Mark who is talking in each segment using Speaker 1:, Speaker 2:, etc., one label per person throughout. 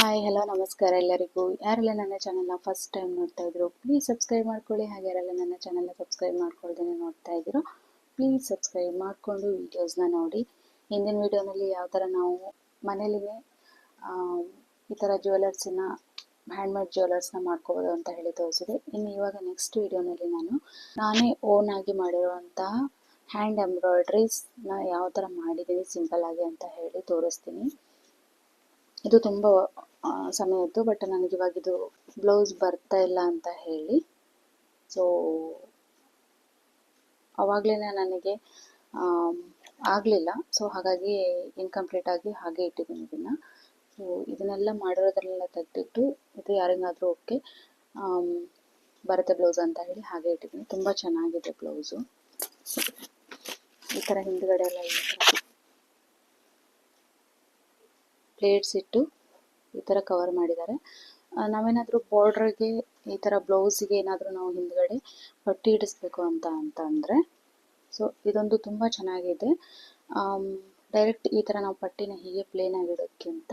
Speaker 1: Hi hello ನಮಸ್ಕಾರ ಎಲ್ಲರಿಗೂ. ಯಾರೆಲ್ಲ ನನ್ನ ಚಾನಲ್ನ ಫಸ್ಟ್ ಟೈಮ್ ನೋಡ್ತಾ ಇದ್ರು ಪ್ಲೀಸ್ ಸಬ್ಸ್ಕ್ರೈಬ್ ಮಾಡ್ಕೊಳ್ಳಿ. ಹಾಗೆ ಯಾರೆಲ್ಲ ನನ್ನ ಚಾನಲ್ನ ಸಬ್ಸ್ಕ್ರೈಬ್ ಮಾಡ್ಕೊಳ್ದೇನೆ ನೋಡ್ತಾ ಇದ್ರು ಪ್ಲೀಸ್ ಸಬ್ಸ್ಕ್ರೈಬ್ ಮಾಡಿಕೊಂಡು ವೀಡಿಯೋಸ್ನ ನೋಡಿ. ಹಿಂದಿನ ವೀಡಿಯೋನಲ್ಲಿ ಯಾವ ಥರ ನಾವು ಮನೇಲಿ ಈ ಥರ ಜ್ಯುವೆಲರ್ಸಿನ ಹ್ಯಾಂಡ್ಮೇಡ್ ಜ್ಯುವೆಲರ್ಸ್ನ ಮಾಡ್ಕೋಬೋದು ಅಂತ ಹೇಳಿ ತೋರಿಸಿದೆ. ಇನ್ನು ಇವಾಗ ನೆಕ್ಸ್ಟ್ ವೀಡಿಯೋನಲ್ಲಿ ನಾನು, ನಾನೇ ಓನ್ ಆಗಿ ಮಾಡಿರುವಂತಹ ಹ್ಯಾಂಡ್ ಎಂಬ್ರಾಯ್ಡ್ರೀಸ್ನ ಯಾವ ಥರ ಮಾಡಿದ್ದೀನಿ ಸಿಂಪಲ್ ಆಗಿ ಅಂತ ಹೇಳಿ ತೋರಿಸ್ತೀನಿ. ಇದು ತುಂಬ ಇತ್ತು ಬಟ್ ನನಗೆ ಇವಾಗ ಇದು ಬ್ಲೌಸ್ ಬರ್ತಾ ಇಲ್ಲ ಅಂತ ಹೇಳಿ. ಸೊ ಅವಾಗಲೇ ನನಗೆ ಆಗಲಿಲ್ಲ. ಸೊ ಹಾಗಾಗಿ ಇನ್ಕಂಪ್ಲೀಟ್ ಆಗಿ ಹಾಗೆ ಇಟ್ಟಿದ್ದೀನಿ ಇದನ್ನು. ಸೊ ಇದನ್ನೆಲ್ಲ ಮಾಡಿರೋದ್ರನ್ನೆಲ್ಲ ತೆಗೆದಿಟ್ಟು, ಇದು ಯಾರಿಗಾದರೂ ಓಕೆ ಬರುತ್ತೆ ಬ್ಲೌಸ್ ಅಂತ ಹೇಳಿ ಹಾಗೆ ಇಟ್ಟಿದ್ದೀನಿ. ತುಂಬ ಚೆನ್ನಾಗಿದೆ ಬ್ಲೌಸು ಈ ಥರ ಹಿಂದುಗಡೆ ಎಲ್ಲ ಈ ಪ್ಲೇಟ್ಸ್ ಇಟ್ಟು ಈ ಥರ ಕವರ್ ಮಾಡಿದ್ದಾರೆ. ನಾವೇನಾದರೂ ಬಾರ್ಡ್ರಿಗೆ ಈ ಥರ ಬ್ಲೌಸಿಗೆ ಏನಾದರೂ ನಾವು ಹಿಂದ್ಗಡೆ ಪಟ್ಟಿ ಇಡಿಸ್ಬೇಕು ಅಂತ ಅಂತ ಅಂದರೆ ಸೊ ಇದೊಂದು ತುಂಬ ಚೆನ್ನಾಗಿದೆ. ಡೈರೆಕ್ಟ್ ಈ ಥರ ನಾವು ಪಟ್ಟಿನ ಹೀಗೆ ಪ್ಲೇನ್ ಆಗಿಡೋಕ್ಕಿಂತ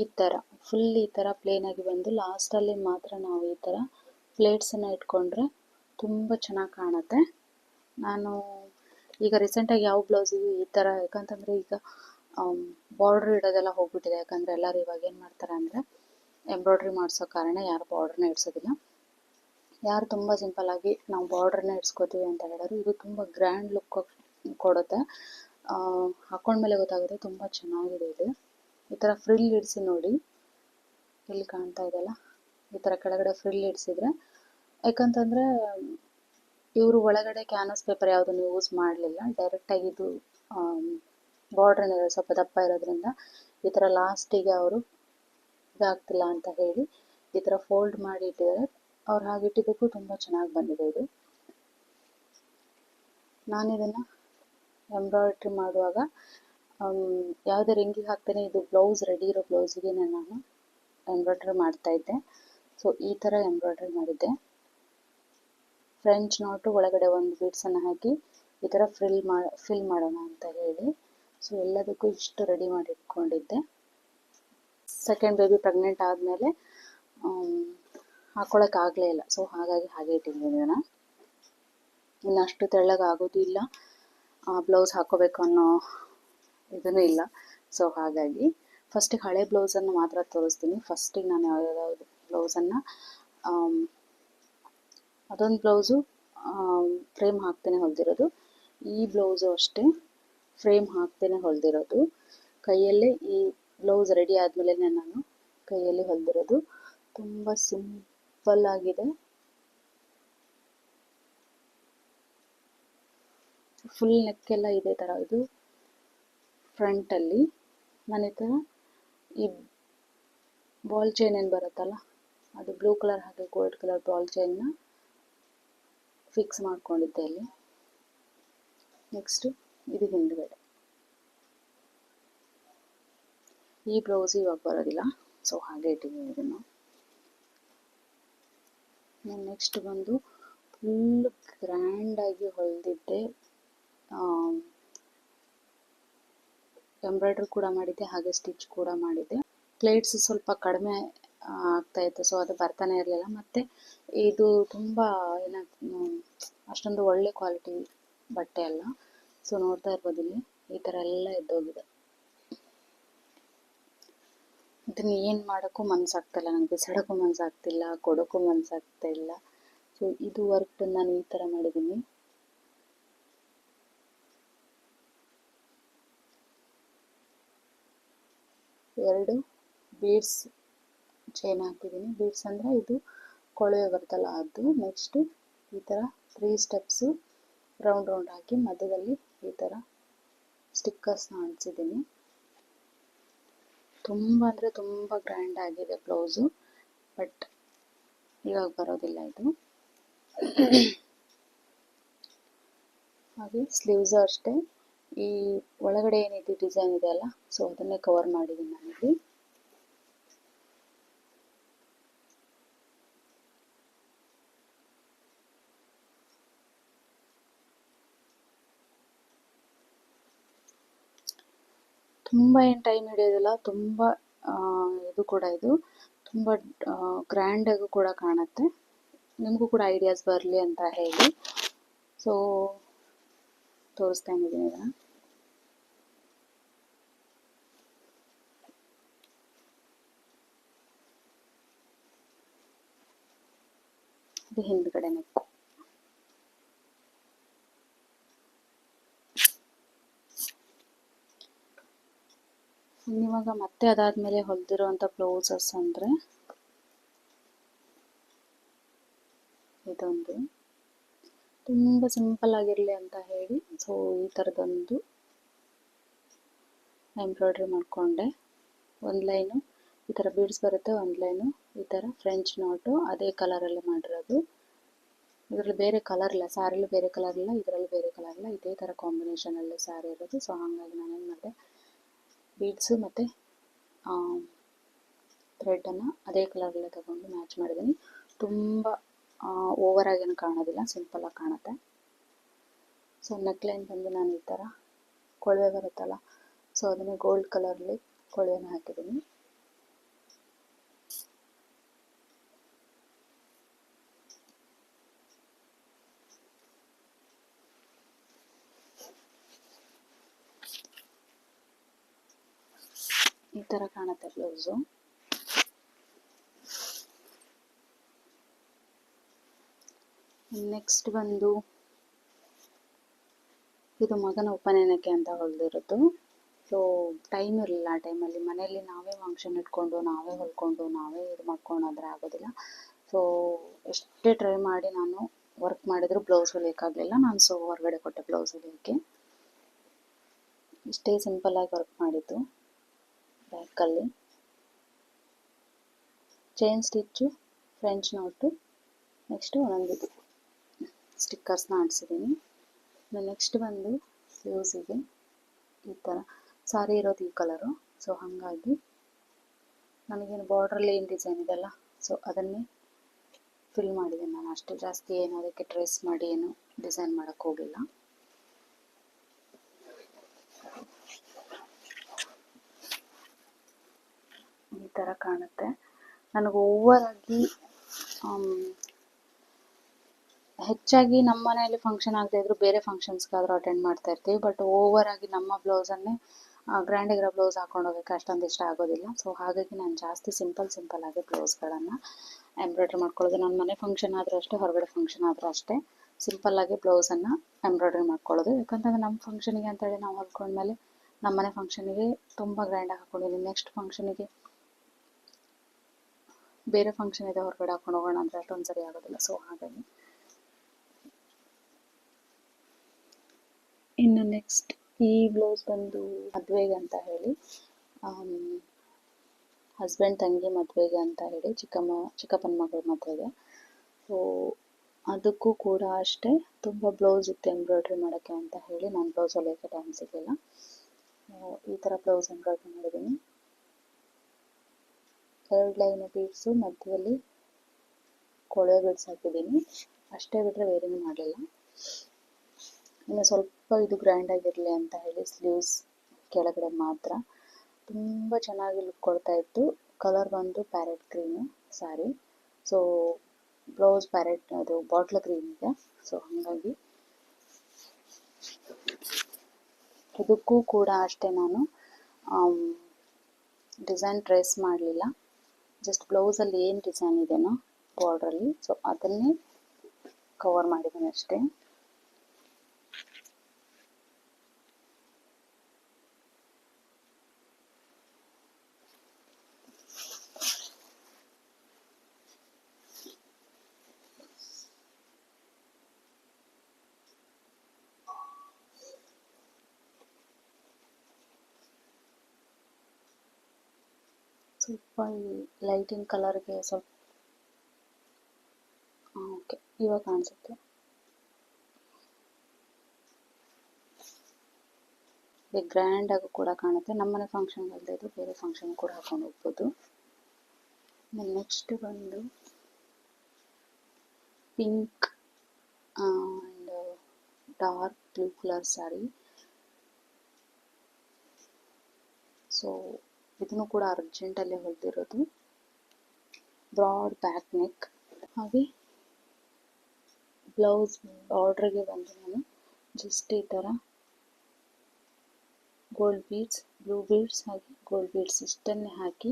Speaker 1: ಈ ಥರ ಫುಲ್ ಈ ಥರ ಪ್ಲೇನ್ ಆಗಿ ಬಂದು ಲಾಸ್ಟಲ್ಲಿ ಮಾತ್ರ ನಾವು ಈ ಥರ ಪ್ಲೇಟ್ಸನ್ನು ಇಟ್ಕೊಂಡ್ರೆ ತುಂಬ ಚೆನ್ನಾಗಿ ಕಾಣುತ್ತೆ. ನಾನು ಈಗ ರೀಸೆಂಟಾಗಿ ಯಾವ ಬ್ಲೌಸಿಗೂ ಈ ಥರ ಯಾಕಂತಂದರೆ ಈಗ ಬಾರ್ಡ್ರ್ ಇಡೋದೆಲ್ಲ ಹೋಗ್ಬಿಟ್ಟಿದೆ. ಯಾಕಂದರೆ ಎಲ್ಲರೂ ಇವಾಗ ಏನು ಮಾಡ್ತಾರೆ ಅಂದರೆ ಎಂಬ್ರಾಯ್ಡ್ರಿ ಮಾಡಿಸೋ ಕಾರಣ ಯಾರು ಬಾರ್ಡ್ರನ್ನ ಇಡ್ಸೋದಿಲ್ಲ. ಯಾರು ತುಂಬ ಸಿಂಪಲ್ ಆಗಿ ನಾವು ಬಾರ್ಡ್ರನ್ನ ಇಡ್ಸ್ಕೊತೀವಿ ಅಂತ ಹೇಳಿದ್ರು. ಇದು ತುಂಬ ಗ್ರ್ಯಾಂಡ್ ಲುಕ್ ಕೊಡುತ್ತೆ. ಹಾಕೊಂಡ ಹಾಕೊಂಡ್ಮೇಲೆ ಗೊತ್ತಾಗುತ್ತೆ ತುಂಬ ಚೆನ್ನಾಗಿದೆ ಇದು. ಈ ಥರ ಫ್ರಿಲ್ ಇಡಿಸಿ ನೋಡಿ. ಇಲ್ಲಿ ಕಾಣ್ತಾ ಇದೆಯಲ್ಲ ಈ ಥರ ಕೆಳಗಡೆ ಫ್ರಿಲ್ ಇಡಿಸಿದ್ರೆ. ಯಾಕಂತಂದರೆ ಇವರು ಒಳಗಡೆ ಕ್ಯಾನ್ವಸ್ ಪೇಪರ್ ಯಾವುದನ್ನು ಯೂಸ್ ಮಾಡಲಿಲ್ಲ. ಡೈರೆಕ್ಟಾಗಿ ಇದು ಬಾರ್ಡ್ರ್ ಸ್ವಲ್ಪ ದಪ್ಪ ಇರೋದ್ರಿಂದ ಈ ಥರ ಲಾಸ್ಟಿಗೆ ಅವರು ಇದಾಗ್ತಿಲ್ಲ ಅಂತ ಹೇಳಿ ಈ ಥರ ಫೋಲ್ಡ್ ಮಾಡಿ ಇಟ್ಟಿದ್ದಾರೆ. ಅವ್ರು ಹಾಗೆ ಇಟ್ಟಿದ್ದಕ್ಕೂ ತುಂಬ ಚೆನ್ನಾಗಿ ಬಂದಿದೆ ಇದು. ನಾನು ಇದನ್ನು ಎಂಬ್ರಾಯ್ಡ್ರಿ ಮಾಡುವಾಗ ಯಾವುದೇ ರಿಂಗಿಗೆ ಹಾಕ್ತೇನೆ, ಇದು ಬ್ಲೌಸ್ ರೆಡಿ ಇರೋ ಬ್ಲೌಸಿಗೆ ನಾನು ಎಂಬ್ರಾಯ್ಡ್ರಿ ಮಾಡ್ತಾ ಇದ್ದೆ. ಸೊ ಈ ಥರ ಎಂಬ್ರಾಯ್ಡ್ರಿ ಮಾಡಿದ್ದೆ. ಫ್ರೆಂಚ್ ನೋಟು ಒಳಗಡೆ ಒಂದು ಬೀಡ್ಸನ್ನು ಹಾಕಿ ಈ ಥರ ಫ್ರಿಲ್ ಮಾ ಫಿಲ್ ಮಾಡೋಣ ಅಂತ ಹೇಳಿ. ಸೊ ಎಲ್ಲದಕ್ಕೂ ಇಷ್ಟು ರೆಡಿ ಮಾಡಿ ಇಟ್ಕೊಂಡಿದ್ದೆ. ಸೆಕೆಂಡ್ ಬೇಬಿ ಪ್ರೆಗ್ನೆಂಟ್ ಆದಮೇಲೆ ಹಾಕ್ಕೊಳಕ್ಕಾಗಲೇ ಇಲ್ಲ. ಸೊ ಹಾಗಾಗಿ ಹಾಗೆ ಇಟ್ಟಿದ್ದೀನಿ ನಾನು ಇನ್ನು ಅಷ್ಟು ತೆಳ್ಳಗೆ ಆಗೋದು ಇಲ್ಲ ಬ್ಲೌಸ್ ಹಾಕೋಬೇಕು ಅನ್ನೋ ಇದೂ ಇಲ್ಲ. ಸೊ ಹಾಗಾಗಿ ಫಸ್ಟಿಗೆ ಹಳೆ ಬ್ಲೌಸನ್ನು ಮಾತ್ರ ತೋರಿಸ್ತೀನಿ. ಫಸ್ಟಿಗೆ ನಾನು ಯಾವ್ದಾದ್ರು ಬ್ಲೌಸನ್ನು ಅದೊಂದು ಬ್ಲೌಸು ಫ್ರೇಮ್ ಹಾಕ್ತೇನೆ ಹೊಲ್ದಿರೋದು. ಈ ಬ್ಲೌಸು ಅಷ್ಟೇ, ಫ್ರೇಮ್ ಹಾಕ್ತೇನೆ ಹೊಲ್ದಿರೋದು. ಕೈಯಲ್ಲೇ ಈ ಬ್ಲೌಸ್ ರೆಡಿ ಆದಮೇಲೆ ನಾನು ಕೈಯಲ್ಲಿ ಹೊಲ್ದಿರೋದು. ತುಂಬ ಸಿಂಪಲ್ ಆಗಿದೆ. ಫುಲ್ ನೆಕ್ಕೆಲ್ಲ ಇದೆ ಥರ ಇದು. ಫ್ರಂಟಲ್ಲಿ ನಾನು ಈ ಥರ ಈ ಬಾಲ್ ಚೈನ್ ಏನು ಬರುತ್ತಲ್ಲ, ಅದು ಬ್ಲೂ ಕಲರ್ ಹಾಗೆ ಗೋಲ್ಡ್ ಕಲರ್ ಬಾಲ್ ಚೈನ್ನ ಫಿಕ್ಸ್ ಮಾಡ್ಕೊಂಡಿದ್ದೆ ಅಲ್ಲಿ ನೆಕ್ಸ್ಟು ಇದು ಹಿಂದುಗಡೆ. ಈ ಬ್ಲೌಸ್ ಇವಾಗ ಬರೋದಿಲ್ಲ. ಸೊ ಹಾಗೆ ಇಟ್ಟಿದ್ದೀನಿ ಇದನ್ನು. ನೆಕ್ಸ್ಟ್ ಬಂದು ಫುಲ್ ಗ್ರ್ಯಾಂಡಾಗಿ ಹೊಲಿದಿದ್ದೆ. ಎಂಬ್ರಾಯ್ಡ್ರಿ ಕೂಡ ಮಾಡಿದ್ದೆ, ಹಾಗೆ ಸ್ಟಿಚ್ ಕೂಡ ಮಾಡಿದ್ದೆ. ಪ್ಲೇಟ್ಸ್ ಸ್ವಲ್ಪ ಕಡಿಮೆ ಆಗ್ತಾ ಇತ್ತು. ಸೊ ಅದು ಬರ್ತಾನೆ ಇರಲಿಲ್ಲ. ಮತ್ತು ಇದು ತುಂಬ ಏನ ಅಷ್ಟೊಂದು ಒಳ್ಳೆ ಕ್ವಾಲಿಟಿ ಬಟ್ಟೆ ಅಲ್ಲ. ಸೊ ನೋಡ್ತಾ ಇರ್ಬೋದು ಇಲ್ಲಿ. ಈ ಥರ ಎಲ್ಲ ಎದ್ದೋಗಿದೆ. ಇದನ್ನ ಏನು ಮಾಡೋಕ್ಕೂ ಮನಸ್ಸಾಗ್ತಿಲ್ಲ ನನಗೆ ಬಿಸಾಡೋಕ್ಕೂ ಮನಸ್ಸಾಗ್ತಿಲ್ಲ ಕೊಡೋಕ್ಕೂ ಮನ್ಸಾಗ್ತಾ ಇಲ್ಲ ಸೊ ಇದು ವರ್ಕ್ ನಾನು ಈ ಥರ ಮಾಡಿದ್ದೀನಿ. ಎರಡು ಬೀಡ್ಸ್ ಚೈನ್ ಹಾಕಿದ್ದೀನಿ ಬೀಡ್ಸ್ ಅಂದರೆ ಇದು ಕೊಳವೆ ಬರ್ತಲ್ಲ, ಅದು ನೆಕ್ಸ್ಟು ಈ ಥರ ತ್ರೀ ಸ್ಟೆಪ್ಸು ರೌಂಡ್ ರೌಂಡ್ ಹಾಕಿ ಮಧ್ಯದಲ್ಲಿ ಈ ಥರ ಸ್ಟಿಕ್ಕರ್ಸ್ನ ಅಂಟಿಸಿದ್ದೀನಿ ತುಂಬ ಅಂದರೆ ತುಂಬ ಗ್ರ್ಯಾಂಡ್ ಆಗಿದೆ ಬ್ಲೌಸು ಬಟ್ ಇವಾಗ ಬರೋದಿಲ್ಲ ಇದು. ಹಾಗೆ ಸ್ಲೀವ್ಸು ಅಷ್ಟೇ. ಈ ಒಳಗಡೆ ಏನಿದೆ ಡಿಸೈನ್ ಇದೆ ಅಲ್ಲ ಸೊ ಅದನ್ನೇ ಕವರ್ ಮಾಡಿದ್ದೀನಿ ನಾನಿಲ್ಲಿ ತುಂಬ ಏನು ಟೈಮ್ ಹಿಡಿಯೋದಿಲ್ಲ, ತುಂಬ ಇದು ಕೂಡ ಇದು. ತುಂಬ ಗ್ರ್ಯಾಂಡಾಗೂ ಕೂಡ ಕಾಣುತ್ತೆ. ನಿಮಗೂ ಕೂಡ ಐಡಿಯಾಸ್ ಬರಲಿ ಅಂತ ಹೇಳಿ. ಸೊ ತೋರಿಸ್ತಾ ಇದ್ದೀನಿ ಇದನ್ನು. ಇದು ಹಿಂದ್ಗಡೆ ನೆಕ್ಕು ಇವಾಗ ಮತ್ತೆ ಅದಾದ್ಮೇಲೆ ಹೊಲ್ದಿರುವಂತ ಬ್ಲೌಸಸ್ ಅಂದ್ರೆ ಇದೊಂದು. ತುಂಬ ಸಿಂಪಲ್ ಆಗಿರಲಿ ಅಂತ ಹೇಳಿ ಸೊ ಈ ಥರದೊಂದು ಎಂಬ್ರಾಯ್ಡ್ರಿ ಮಾಡ್ಕೊಂಡೆ. ಒಂದು ಲೈನು ಈ ಥರ ಬೀಡ್ಸ್ ಬರುತ್ತೆ, ಒಂದು ಲೈನು ಈ ಥರ ಫ್ರೆಂಚ್ ನೋಟು, ಅದೇ ಕಲರಲ್ಲಿ ಮಾಡಿರೋದು. ಇದರಲ್ಲಿ ಬೇರೆ ಕಲರ್ ಇಲ್ಲ ಸ್ಯಾರಿಲಿ ಬೇರೆ ಕಲರ್ ಇಲ್ಲ, ಇದರಲ್ಲಿ ಬೇರೆ ಕಲರ್ ಇಲ್ಲ, ಇದೇ ಥರ ಕಾಂಬಿನೇಷನಲ್ಲಿ ಸ್ಯಾರಿ ಇರೋದು. ಸೊ ಹಾಗಾಗಿ ನಾನೇನು ಮಾಡಿದೆ ಬೀಡ್ಸು ಮತ್ತು ಥ್ರೆಡನ್ನು ಅದೇ ಕಲರಲ್ಲೇ ತಗೊಂಡು ಮ್ಯಾಚ್ ಮಾಡಿದ್ದೀನಿ. ತುಂಬ ಓವರಾಗೇನು ಕಾಣೋದಿಲ್ಲ ಸಿಂಪಲಾಗಿ ಕಾಣುತ್ತೆ. ಸೊ ನೆಕ್ಲೈನ್ ಬಂದು ನಾನು ಈ ಥರ ಕೊಳವೆ ಬರುತ್ತಲ್ಲ ಸೊ ಅದನ್ನು ಗೋಲ್ಡ್ ಕಲರಲ್ಲಿ ಕೊಳವೆನ ಹಾಕಿದ್ದೀನಿ. ಥರ ಕಾಣುತ್ತೆ ಬ್ಲೌಸು ನೆಕ್ಸ್ಟ್ ಬಂದು ಇದು ಮಗನ ಉಪನಯನಕ್ಕೆ ಅಂತ ಹೊಲ್ದಿರೋದು. ಸೊ ಟೈಮ್ ಇರಲಿಲ್ಲ ಆ ಟೈಮಲ್ಲಿ ಮನೆಯಲ್ಲಿ ನಾವೇ ಫಂಕ್ಷನ್ ಇಟ್ಕೊಂಡು, ನಾವೇ ಹೊಲ್ಕೊಂಡು, ನಾವೇ ಇದು ಮಾಡ್ಕೊಂಡಾದ್ರೆ ಆಗೋದಿಲ್ಲ. ಸೊ ಎಷ್ಟೇ ಟ್ರೈ ಮಾಡಿ ನಾನು ವರ್ಕ್ ಮಾಡಿದ್ರು ಬ್ಲೌಸ್ ಹೊಲಿಯೋಕ್ಕಾಗಲಿಲ್ಲ ನಾನು ಸೊ ಹೊರಗಡೆ ಕೊಟ್ಟೆ ಬ್ಲೌಸ್ ಹೊಲಿಯೋಕ್ಕೆ. ಇಷ್ಟೇ ಸಿಂಪಲ್ಲಾಗಿ ವರ್ಕ್ ಮಾಡಿದ್ದು. ಬ್ಯಾಕಲ್ಲಿ. Chain stitch, French knot, next ಒಂದೊಂದು ಸ್ಟಿಕ್ಕರ್ಸ್ನ ಅಂಟಿಸಿದ್ದೀನಿ ನೆಕ್ಸ್ಟ್ ಬಂದು ಸ್ಲೀವ್ಸಿಗೆ ಈ ಥರ. ಸಾರಿ ಇರೋದು ಈ ಕಲರು, ಸೊ ಹಾಗಾಗಿ ನನಗೇನು ಬಾರ್ಡ್ರಲ್ಲಿ ಏನು ಡಿಸೈನ್ ಇದೆಲ್ಲ ಸೊ ಅದನ್ನೇ ಫಿಲ್ ಮಾಡಿದೆ ನಾನು. ಅಷ್ಟು ಜಾಸ್ತಿ ಏನು ಅದಕ್ಕೆ ಟ್ರೇಸ್ ಮಾಡಿ ಏನು ಡಿಸೈನ್ ಮಾಡೋಕ್ಕೆ ಹೋಗಿಲ್ಲ. ಈ ಥರ ಕಾಣುತ್ತೆ. ನನಗೆ ಓವರಾಗಿ ಹೆಚ್ಚಾಗಿ ನಮ್ಮ ಮನೆಯಲ್ಲಿ ಫಂಕ್ಷನ್ ಆಗದೆ ಇದ್ರು ಬೇರೆ ಫಂಕ್ಷನ್ಸ್ಗಾದರೂ ಅಟೆಂಡ್ ಮಾಡ್ತಾ ಇರ್ತೀವಿ. ಬಟ್ ಓವರ್ ಆಗಿ ನಮ್ಮ ಬ್ಲೌಸನ್ನೇ ಗ್ರ್ಯಾಂಡ್ ಆಗಿರೋ ಬ್ಲೌಸ್ ಹಾಕೊಂಡು ಹೋಗೋಕ್ಕೆ ಅಷ್ಟೊಂದು ಇಷ್ಟ ಆಗೋದಿಲ್ಲ. ಸೊ ಹಾಗಾಗಿ ನಾನು ಜಾಸ್ತಿ ಸಿಂಪಲ್ ಸಿಂಪಲ್ ಆಗಿ ಬ್ಲೌಸ್ಗಳನ್ನು ಎಂಬ್ರಾಯ್ಡ್ರಿ ಮಾಡ್ಕೊಳ್ಳೋದು. ನನ್ನ ಮನೆ ಫಂಕ್ಷನ್ ಆದರೂ ಅಷ್ಟೇ, ಹೊರಗಡೆ ಫಂಕ್ಷನ್ ಆದರೂ ಅಷ್ಟೇ ಸಿಂಪಲ್ ಆಗಿ ಬ್ಲೌಸನ್ನು ಎಂಬ್ರಾಯ್ಡ್ರಿ ಮಾಡ್ಕೊಳ್ಳೋದು. ಯಾಕಂತಂದ್ರೆ ನಮ್ಮ ಫಂಕ್ಷನಿಗೆ ಅಂತೇಳಿ ನಾವು ಹೊಲ್ಕೊಂಡ್ಮೇಲೆ ನಮ್ಮ ಮನೆ ಫಂಕ್ಷನಿಗೆ ತುಂಬ ಗ್ರ್ಯಾಂಡಾಗಿ ಹಾಕೊಂಡಿದ್ದೀನಿ ನೆಕ್ಸ್ಟ್ ಫಂಕ್ಷನಿಗೆ ಬೇರೆ ಫಂಕ್ಷನ್ ಇದೆ ಹೊರಗಡೆ ಹಾಕೊಂಡು ಹೋಗೋಣ ಅಂದರೆ ಅಷ್ಟೊಂದು ಸರಿ ಆಗೋದಿಲ್ಲ. ಸೊ ಹಾಗಾಗಿ. ಇನ್ನು ನೆಕ್ಸ್ಟ್ ಈ ಬ್ಲೌಸ್ ಬಂದು ಮದುವೆಗೆ ಅಂತ ಹೇಳಿ ಹಸ್ಬೆಂಡ್ ತಂಗಿ ಮದುವೆಗೆ ಅಂತ ಹೇಳಿ ಚಿಕ್ಕಮ್ಮ, ಚಿಕ್ಕಪ್ಪನ ಮಗಳ ಮದುವೆಗೆ. ಸೊ ಅದಕ್ಕೂ ಕೂಡ ಅಷ್ಟೇ ತುಂಬ ಬ್ಲೌಸ್ ಇತ್ತು ಎಂಬ್ರಾಯ್ಡ್ರಿ ಮಾಡೋಕ್ಕೆ ಅಂತ ಹೇಳಿ ನಾನು ಬ್ಲೌಸ್ ಹೊಲಿಯೋಕ್ಕೆ ಟೈಮ್ ಸಿಗಲಿಲ್ಲ ಈ ಥರ ಬ್ಲೌಸ್ ಎಂಬ್ರಾಯ್ಡ್ರಿ ಮಾಡಿದ್ದೀನಿ. ಎರಡು ಲೈನ್ ಬೀಡ್ಸು ಮಧ್ಯದಲ್ಲಿ ಕೊಳೆ ಬೀಡ್ಸ್ ಹಾಕಿದ್ದೀನಿ ಅಷ್ಟೇ ಬಿಟ್ಟರೆ ಬೇರೆನೂ ಮಾಡಲಿಲ್ಲ ಇನ್ನು ಸ್ವಲ್ಪ ಇದು ಗ್ರ್ಯಾಂಡ್ ಆಗಿರಲಿ ಅಂತ ಹೇಳಿ ಸ್ಲೀವ್ಸ್ ಕೆಳಗಡೆ ಮಾತ್ರ. ತುಂಬ ಚೆನ್ನಾಗಿ ಲುಕ್ ಕೊಡ್ತಾ ಇತ್ತು. ಕಲರ್ ಬಂದು parrot green saree so blouse parrot ಅದು ಬಾಟ್ಲ್ ಗ್ರೀನ್ ಇದೆ ಸೊ ಹಾಗಾಗಿ ಇದಕ್ಕೂ ಕೂಡ ಅಷ್ಟೇ ನಾನು ಡಿಸೈನ್ ಟ್ರೇಸ್ ಮಾಡಲಿಲ್ಲ. ಜಸ್ಟ್ ಬ್ಲೌಸಲ್ಲಿ ಏನು ಡಿಸೈನ್ ಇದೆನೋ ಬಾರ್ಡ್ರಲ್ಲಿ ಸೊ ಅದನ್ನೇ ಕವರ್ ಮಾಡಿದ್ದೀನಿ ಅಷ್ಟೇ. ಸ್ವಲ್ಪ ಈ ಲೈಟಿಂಗ್ ಕಲರ್ಗೆ ಸ್ವಲ್ಪ ಓಕೆ ಇವಾಗ ಕಾಣಿಸುತ್ತೆ. ಗ್ರ್ಯಾಂಡ್ ಆಗಿ ಕೂಡ ಕಾಣುತ್ತೆ. ನಮ್ಮನೆ ಫಂಕ್ಷನ್ ಅಲ್ಲದೆ ಇದು ಬೇರೆ ಫಂಕ್ಷನ್ ಕೂಡ ಹಾಕೊಂಡು ಹೋಗ್ಬೋದು. ನೆಕ್ಸ್ಟ್ ಬಂದು pink and dark blue colour sari so ಇದನ್ನು ಕೂಡ ಅರ್ಜೆಂಟಲ್ಲೇ ಹೊಲಿದಿರೋದು. ಬ್ರಾಡ್ ಬ್ಯಾಕ್ ನೆಕ್ ಹಾಗೆ ಬ್ಲೌಸ್ ಬಾರ್ಡ್ರಿಗೆ ಬಂದು ನಾನು ಜಸ್ಟ್ ಈ ಥರ ಗೋಲ್ಡ್ ಬೀಡ್ಸ್ ಬ್ಲೂ ಬೀಡ್ಸ್ ಹಾಗೆ ಗೋಲ್ಡ್ ಬೀಡ್ಸ್ ಇಷ್ಟನ್ನೇ ಹಾಕಿ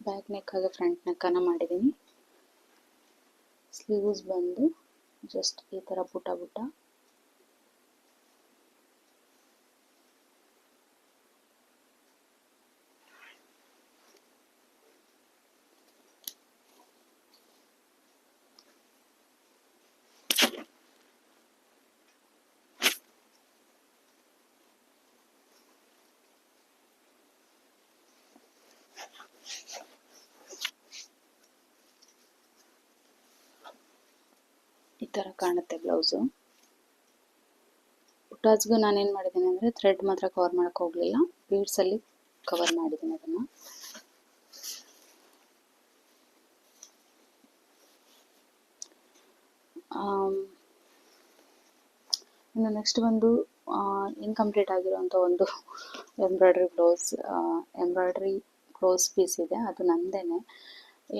Speaker 1: ಬ್ಯಾಕ್ ನೆಕ್ ಹಾಗೆ ಫ್ರಂಟ್ ನೆಕ್ಕನ್ನು ಮಾಡಿದ್ದೀನಿ ಸ್ಲೀವ್ಸ್ ಬಂದು ಜಸ್ಟ್ ಈ ಥರ ಪುಟ ಪುಟ ಈ ತರ ಕಾಣುತ್ತೆ ಬ್ಲೌಸು. ಬುಟಾಸ್ಗೂ ನಾನೇನು ಮಾಡಿದ್ದೀನಿ ಅಂದರೆ ಥ್ರೆಡ್ ಮಾತ್ರ ಕವರ್ ಮಾಡೋಕ್ಕೆ ಹೋಗಲಿಲ್ಲ. ಬೀಡ್ಸಲ್ಲಿ ಕವರ್ ಮಾಡಿದ್ದೀನಿ ಅದನ್ನು. ಇನ್ನು ನೆಕ್ಸ್ಟ್ ಬಂದು ಇನ್ಕಂಪ್ಲೀಟ್ ಆಗಿರೋಂಥ ಒಂದು embroidery blouse embroidery blouse piece ಇದೆ, ಅದು ನಂದೇನೆ.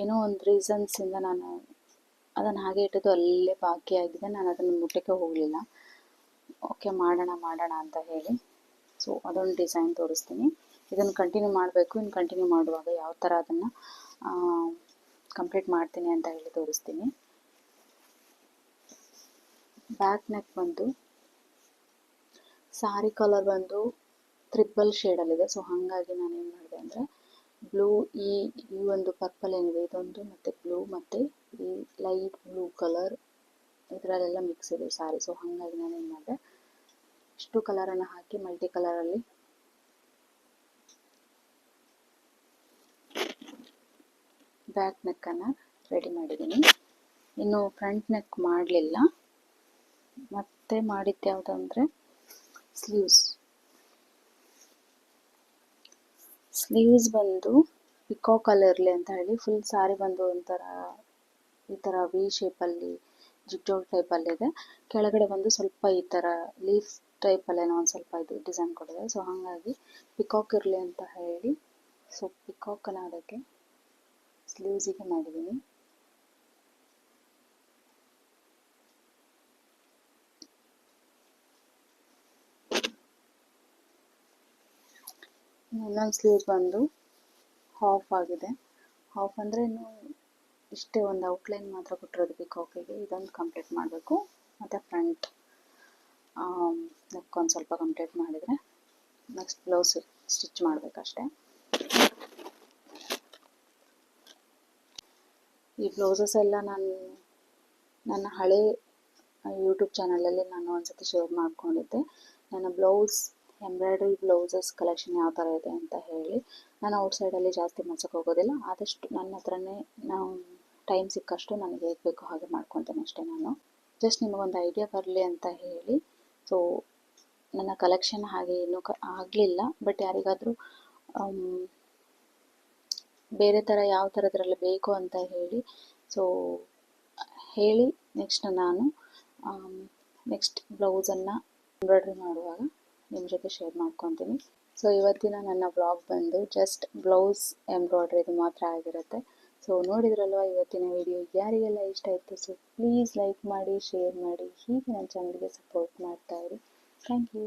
Speaker 1: ಏನೋ ಒಂದು ರೀಸನ್ಸಿಂದ ನಾನು ಅದನ್ನು ಹಾಗೆ ಇಟ್ಟಿದ್ದು ಅಲ್ಲೇ ಬಾಕಿ ಆಗಿದೆ, ನಾನು ಅದನ್ನು ಮುಟ್ಟಕ್ಕೆ ಹೋಗಲಿಲ್ಲ. ಓಕೆ ಮಾಡೋಣ ಮಾಡೋಣ ಅಂತ ಹೇಳಿ. ಸೊ ಅದೊಂದು ಡಿಸೈನ್ ತೋರಿಸ್ತೀನಿ. ಇದನ್ನು ಕಂಟಿನ್ಯೂ ಮಾಡಬೇಕು ಇನ್ನು ಕಂಟಿನ್ಯೂ ಮಾಡುವಾಗ ಯಾವ ಥರ ಅದನ್ನು ಕಂಪ್ಲೀಟ್ ಮಾಡ್ತೀನಿ ಅಂತ ಹೇಳಿ ತೋರಿಸ್ತೀನಿ. ಬ್ಯಾಕ್ ನೆಕ್ ಬಂದು ಸಾರಿ ಕಲರ್ ಬಂದು ತ್ರಿಬಲ್ ಶೇಡಲ್ಲಿದೆ ಸೊ ಹಾಗಾಗಿ ನಾನು ಏನು ಮಾಡಿದೆ ಅಂದರೆ ಬ್ಲೂ, ಈ ಈ ಒಂದು ಪರ್ಪಲ್ ಏನಿದೆ, ಇದೊಂದು ಮತ್ತೆ ಬ್ಲೂ ಮತ್ತೆ ಈ ಲೈಟ್ ಬ್ಲೂ ಕಲರ್ ಇದರಲ್ಲೆಲ್ಲ ಮಿಕ್ಸ್ ಇದೆ ಸಾರಿ. ಸೊ ಹಾಗಾಗಿ ನಾನು ಏನು ಮಾಡಿದೆ, ಇಷ್ಟು ಕಲರನ್ನು ಹಾಕಿ ಮಲ್ಟಿ ಕಲರಲ್ಲಿ ಬ್ಯಾಕ್ ನೆಕ್ಕನ್ನು ರೆಡಿ ಮಾಡಿದ್ದೀನಿ. ಇನ್ನು ಫ್ರಂಟ್ ನೆಕ್ ಮಾಡಲಿಲ್ಲ. ಮತ್ತೆ ಮಾಡಿದ್ದು ಯಾವುದಂದರೆ ಸ್ಲೀವ್ಸ್ ಸ್ಲೀವ್ಸ್ ಬಂದು ಪಿಕಾಕ್ ಕಲರ್ಲಿ ಅಂತ ಹೇಳಿ ಫುಲ್ ಸಾರಿ ಬಂದು ಒಂಥರ, ಈ ಥರ ವಿ ಶೇಪಲ್ಲಿ ಜಿಗ್ಜೋಗ್ ಟೈಪಲ್ಲಿದೆ ಕೆಳಗಡೆ ಬಂದು ಸ್ವಲ್ಪ ಈ ಥರ ಲೀಫ್ ಟೈಪಲ್ಲೇನೋ ಒಂದು ಸ್ವಲ್ಪ ಇದು ಡಿಸೈನ್ ಕೊಡಿದೆ ಸೊ ಹಾಗಾಗಿ ಪಿಕಾಕ್ ಇರಲಿ ಅಂತ ಹೇಳಿ ಸೊ ಪಿಕಾಕನ್ನು ಅದಕ್ಕೆ ಸ್ಲೀವ್ಸಿಗೆ ಮಾಡಿದ್ದೀನಿ. ಇನ್ನೊಂದು ಸ್ಲೀವ್ಸ್ ಬಂದು ಹಾಫ್ ಆಗಿದೆ. ಹಾಫ್ ಅಂದರೆ ಇನ್ನು ಇಷ್ಟೇ ಒಂದು ಔಟ್ಲೈನ್ ಮಾತ್ರ ಕೊಟ್ಟಿರೋದು ಪಿಕಾಕಿಗೆ ಇದೊಂದು ಕಂಪ್ಲೀಟ್ ಮಾಡಬೇಕು. ಮತ್ತು ಫ್ರಂಟ್ ನೆಕ್ ಒಂದು ಸ್ವಲ್ಪ ಕಂಪ್ಲೀಟ್ ಮಾಡಿದರೆ ನೆಕ್ಸ್ಟ್ ಬ್ಲೌಸ್ ಸ್ಟಿಚ್ ಮಾಡಬೇಕಷ್ಟೆ. ಈ ಬ್ಲೌಸಸ್ ಎಲ್ಲ ನಾನು, ನನ್ನ ಹಳೆ ಯೂಟ್ಯೂಬ್ ಚಾನಲಲ್ಲಿ ನಾನು ಒಂದ್ಸತಿ ಶೇರ್ ಮಾಡ್ಕೊಂಡಿದ್ದೆ. ನನ್ನ ಬ್ಲೌಸ್ ಎಂಬ್ರಾಯ್ಡ್ರಿ ಬ್ಲೌಸಸ್ ಕಲೆಕ್ಷನ್ ಯಾವ ಥರ ಇದೆ ಅಂತ ಹೇಳಿ, ನಾನು ಔಟ್ಸೈಡಲ್ಲಿ ಜಾಸ್ತಿ ಮಾಡ್ಸೋಕೆ ಹೋಗೋದಿಲ್ಲ. ಆದಷ್ಟು ನನ್ನ ಹತ್ರನೇ ನಾವು ಟೈಮ್ ಸಿಕ್ಕಷ್ಟು ನನಗೆ ಹೇಗೆ ಬೇಕೋ ಹಾಗೆ ಮಾಡ್ಕೊತೇನೆ ಅಷ್ಟೇ ನಾನು. ಜಸ್ಟ್ ನಿಮಗೊಂದು ಐಡಿಯಾ ಬರಲಿ ಅಂತ ಹೇಳಿ. ಸೊ ನನ್ನ ಕಲೆಕ್ಷನ್ ಹಾಗೆ ಇನ್ನೂ ಕ ಆಗಲಿಲ್ಲ. ಬಟ್ ಯಾರಿಗಾದರೂ ಬೇರೆ ಥರ ಯಾವ ಥರದ್ರಲ್ಲಿ ಬೇಕು ಅಂತ ಹೇಳಿ ಸೊ ಹೇಳಿ ನೆಕ್ಸ್ಟ್ ನಾನು ನೆಕ್ಸ್ಟ್ ಬ್ಲೌಸನ್ನು ಎಂಬ್ರಾಯ್ಡ್ರಿ ಮಾಡುವಾಗ. ನಿಮ್ಮ ಜೊತೆ ಶೇರ್ ಮಾಡ್ಕೊತೀನಿ. ಸೊ ಇವತ್ತಿನ ನನ್ನ ಬ್ಲಾಗ್ ಬಂದು ಜಸ್ಟ್ ಬ್ಲೌಸ್ ಎಂಬ್ರಾಯ್ಡ್ರಿದು ಮಾತ್ರ ಆಗಿರುತ್ತೆ. ಸೊ ನೋಡಿದ್ರಲ್ವ ಇವತ್ತಿನ ವಿಡಿಯೋ ಯಾರಿಗೆಲ್ಲ ಇಷ್ಟ ಆಯಿತು? ಸೊ ಪ್ಲೀಸ್ ಲೈಕ್ ಮಾಡಿ ಶೇರ್ ಮಾಡಿ, ಹೀಗೆ ನನ್ನ ಚಾನಲ್ಗೆ ಸಪೋರ್ಟ್ ಮಾಡ್ತಾ ಇರಿ. Thank you